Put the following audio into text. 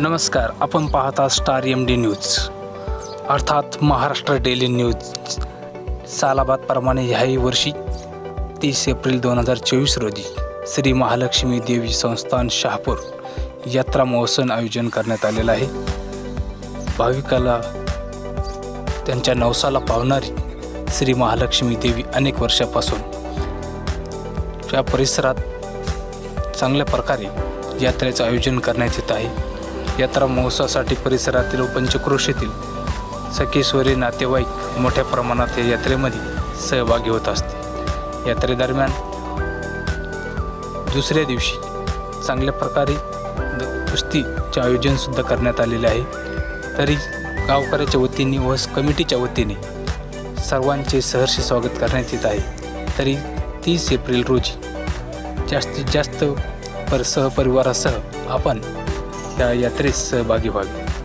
नमस्कार आपण पाहता स्टार एम डी न्यूज. अर्थात महाराष्ट्र डेली न्यूज सालाबादप्रमाणे ह्याही वर्षी तीस एप्रिल दोन हजार चोवीस रोजी श्री महालक्ष्मी देवी संस्थान शहापूर यात्रा महोत्सव आयोजन करण्यात आलेलं आहे. भाविकाला त्यांच्या नवसाला पावणारी श्री महालक्ष्मी देवी अनेक वर्षापासून या परिसरात चांगल्या प्रकारे यात्रेचं आयोजन करण्यात येत आहे. यात्रा महोत्सवासाठी परिसरातील व पंचक्रोशीतील सखेश्वरी नातेवाईक मोठ्या प्रमाणात या यात्रेमध्ये सहभागी होत असते. यात्रेदरम्यान दुसऱ्या दिवशी चांगल्या प्रकारे कुस्तीचे आयोजनसुद्धा करण्यात आलेले आहे. तरी गावकऱ्याच्या वतीने व कमिटीच्या वतीने सर्वांचे सहर्ष स्वागत करण्यात येत आहे. तरी तीस एप्रिल रोजी जास्तीत जास्त पर सहपरिवारासह आपण या यात्रेत सहभागी व्हावे